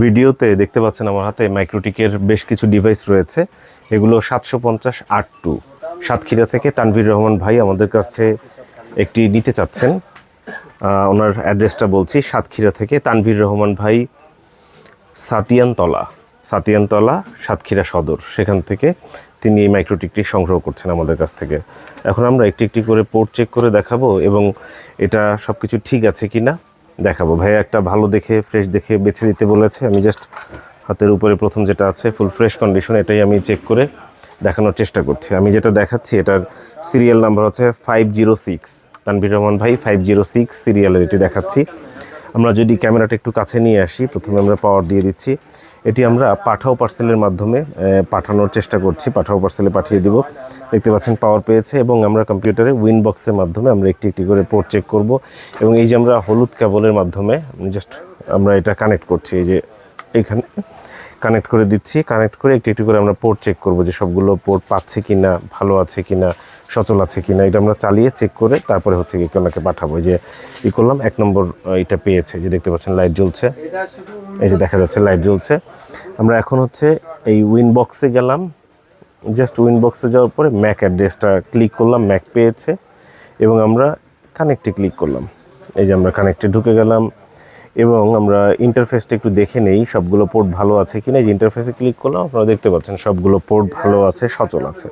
ভিডিওতে দেখতে পাচ্ছেন আমার হাতে মাইক্রোটিকের বেশ কিছু ডিভাইস রয়েছে। এগুলো সাতশো পঞ্চাশ আট টু। সাতক্ষীরা থেকে তানভীর রহমান ভাই আমাদের কাছে একটি নিতে চাচ্ছেন। ওনার অ্যাড্রেসটা বলছি, সাতক্ষীরা থেকে তানভীর রহমান ভাই, সাতিয়ানতলা। সাতিয়ানতলা, সাতক্ষীরা সদর। সেখান থেকে তিনি এই মাইক্রোটিকটি সংগ্রহ করছেন আমাদের কাছ থেকে। এখন আমরা একটি একটি করে পোর্ট চেক করে দেখাবো এবং এটা সব কিছু ঠিক আছে কি না দেখাবো। ভাই, একটা ভালো দেখে ফ্রেশ দেখে বেছে দিতে বলেছে। আমি জাস্ট হাতের উপরে প্রথম যেটা আছে ফুল ফ্রেশ কন্ডিশন এটাই আমি চেক করে দেখানোর চেষ্টা করছি। আমি যেটা দেখাচ্ছি, এটার সিরিয়াল নাম্বার হচ্ছে five zero six Tanvir Rahman ভাই ফাইভ জিরো সিক্স সিরিয়ালের এটি দেখাচ্ছি। আমরা যদি ক্যামেরাটা একটু কাছে নিয়ে আসি, প্রথমে আমরা পাওয়ার দিয়ে দিচ্ছি। এটি আমরা পাঠাও পার্সেলের মাধ্যমে পাঠানোর চেষ্টা করছি। পাঠাও পার্সেলে পাঠিয়ে দিব। দেখতে পাচ্ছেন পাওয়ার পেয়েছে এবং আমরা কম্পিউটারে উইন বক্সের মাধ্যমে আমরা একটি একটি করে পোর্ট চেক করব। এবং এই যে আমরা হলুদ কেবলের মাধ্যমে জাস্ট আমরা এটা কানেক্ট করছি, এই যে এখানে কানেক্ট করে দিচ্ছি। কানেক্ট করে একটু একটু করে আমরা পোর্ট চেক করব যে সবগুলো পোর্ট পাচ্ছে কি না ভালো আছে কি না সচল আছে কি না এটা আমরা চালিয়ে চেক করে তারপরে হচ্ছে কি ওনাকে পাঠাবো। যে ই করলাম, এক নম্বর এটা পেয়েছে যে দেখতে পাচ্ছেন লাইট জ্বলছে। এই যে দেখা যাচ্ছে লাইট জ্বলছে। আমরা এখন হচ্ছে এই উইন বক্সে গেলাম। জাস্ট উইন বক্সে যাওয়ার পরে ম্যাক অ্যাড্রেসটা ক্লিক করলাম ম্যাক পেয়েছে। এবং আমরা কানেক্টে ক্লিক করলাম। এই যে আমরা কানেক্টে ঢুকে গেলাম। এবং আমরা ইন্টারফেসটা একটু দেখে নেই, সবগুলো পোর্ট ভালো আছে কিনা। এই যে ইন্টারফেসে ক্লিক করলাম, আপনারা দেখতে পাচ্ছেন, সবগুলো পোর্ট ভালো আছে, সচল আছে।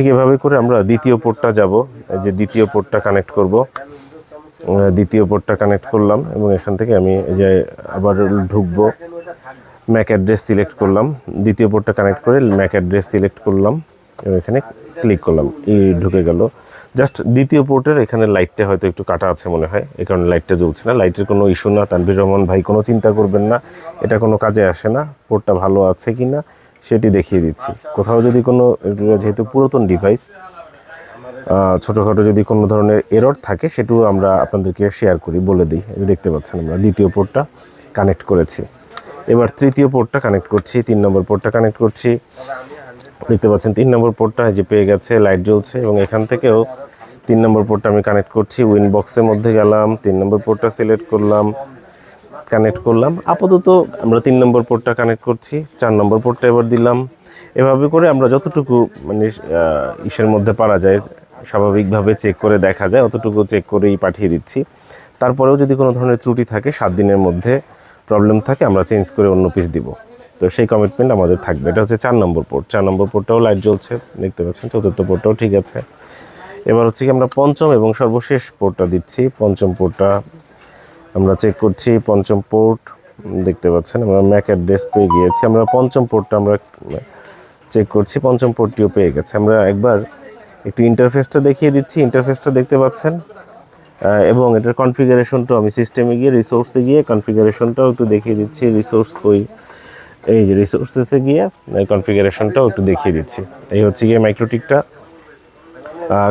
ঠিক এভাবে করে আমরা দ্বিতীয় পোর্টটা যাব। যে দ্বিতীয় পোর্টটা কানেক্ট করব। দ্বিতীয় পোর্টটা কানেক্ট করলাম এবং এখান থেকে আমি যে আবার ঢুকবো। ম্যাক অ্যাড্রেস সিলেক্ট করলাম। দ্বিতীয় পোর্টটা কানেক্ট করে ম্যাক অ্যাড্রেস সিলেক্ট করলাম। এবং এখানে ক্লিক করলাম। এই ঢুকে গেল। জাস্ট দ্বিতীয় পোর্টের এখানে লাইটটা হয়তো একটু কাটা আছে মনে হয়। এই কারণে লাইটটা জ্বলছে না। লাইটের কোনো ইস্যু না। তানভীর রহমান ভাই কোনো চিন্তা করবেন না। এটা কোনো কাজে আসে না। পোর্টটা ভালো আছে কি না সেটি দেখিয়ে দিচ্ছি। কোথাও যদি কোনো যেহেতু পুরাতন ডিভাইস ছোটোখাটো যদি কোনো ধরনের এরর থাকে, সেটাও আমরা আপনাদেরকে শেয়ার করি, বলে দিই। দেখতে পাচ্ছেন আমরা, দ্বিতীয় পোর্টটা কানেক্ট করেছি। এবার তৃতীয় পোর্টটা কানেক্ট করছি, তিন নম্বর পোর্টটা কানেক্ট করছি। দেখতে পাচ্ছেন, তিন নম্বর পোর্টটা যে পেয়ে গেছে লাইট জ্বলছে এবং এখান থেকেও তিন নম্বর পোর্টটা আমি কানেক্ট করছি। উইন বক্সের মধ্যে গেলাম, তিন নম্বর পোর্টটা সিলেক্ট করলাম। কানেক্ট করলাম। আপাতত আমরা তিন নম্বর পোর্টটা কানেক্ট করছি, চার নম্বর পোর্টটা এবার দিলাম। এভাবে করে আমরা যতটুকু মানে ইসের মধ্যে পারা যায়, স্বাভাবিকভাবে চেক করে দেখা যায়, অতটুকু চেক করেই পাঠিয়ে দিচ্ছি। তারপরেও যদি কোনো ধরনের ত্রুটি থাকে, সাত দিনের মধ্যে প্রবলেম থাকে, আমরা চেঞ্জ করে অন্য পিস দিব। তো সেই কমিটমেন্ট আমাদের থাকবে। এটা হচ্ছে চার নম্বর পোর্ট চার নম্বর পোর্টটাও লাইট জ্বলছে, দেখতে পাচ্ছেন, চতুর্থ পোর্টটাও ঠিক আছে। এবার হচ্ছে কি আমরা পঞ্চম এবং সর্বশেষ পোর্টটা দিচ্ছি। পঞ্চম পোর্টটা আমরা চেক করছি, পঞ্চম পোর্ট দেখতে পাচ্ছেন, আমরা ম্যাক অ্যাড্রেস পেয়ে গিয়েছি। আমরা পঞ্চম পোর্টটা আমরা চেক করছি, পঞ্চম পোর্টটিও পেয়ে গেছে। আমরা একবার একটু ইন্টারফেসটা দেখিয়ে দিচ্ছি। ইন্টারফেসটা দেখতে পাচ্ছেন এবং এটার কনফিগারেশনটাও আমি সিস্টেমে গিয়ে রিসোর্সে গিয়ে কনফিগারেশনটাও একটু দেখিয়ে দিচ্ছি। রিসোর্স কই? এই যে রিসোর্সেসে গিয়ে কনফিগারেশনটাও একটু দেখিয়ে দিচ্ছি। এই হচ্ছে গিয়ে মাইক্রোটিকটা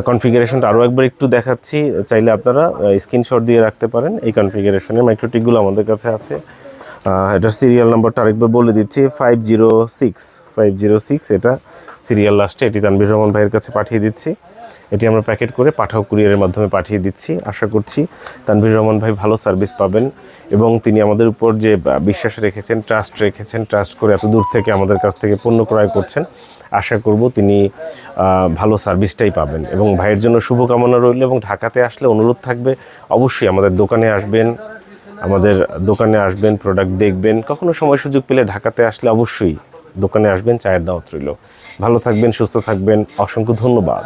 কনফিগারেশনটা আরও একবার একটু দেখাচ্ছি। চাইলে আপনারা স্ক্রিনশট দিয়ে রাখতে পারেন। এই কনফিগারেশনে মাইক্রোটিকগুলো আমাদের কাছে আছে। এটার সিরিয়াল নাম্বারটা আরেকবার বলে দিচ্ছি five zero six five zero six এটা সিরিয়াল লাস্টে এটি তানবির রহমান ভাইয়ের কাছে পাঠিয়ে দিচ্ছি। এটি আমরা প্যাকেট করে পাঠাও কুরিয়ারের মাধ্যমে পাঠিয়ে দিচ্ছি। আশা করছি তানভীর রহমান ভাই ভালো সার্ভিস পাবেন এবং তিনি আমাদের উপর যে বিশ্বাস রেখেছেন ট্রাস্ট রেখেছেন ট্রাস্ট করে এত দূর থেকে আমাদের কাছ থেকে পণ্য ক্রয় করছেন, আশা করব তিনি ভালো সার্ভিসটাই পাবেন। এবং ভাইয়ের জন্য শুভকামনা রইল এবং ঢাকাতে আসলে অনুরোধ থাকবে, অবশ্যই আমাদের দোকানে আসবেন। আমাদের দোকানে আসবেন প্রোডাক্ট দেখবেন, কখনো সময় সুযোগ পেলে ঢাকাতে আসলে অবশ্যই দোকানে আসবেন, চায়ের দাওয়াত রইল। ভালো থাকবেন, সুস্থ থাকবেন, অসংখ্য ধন্যবাদ।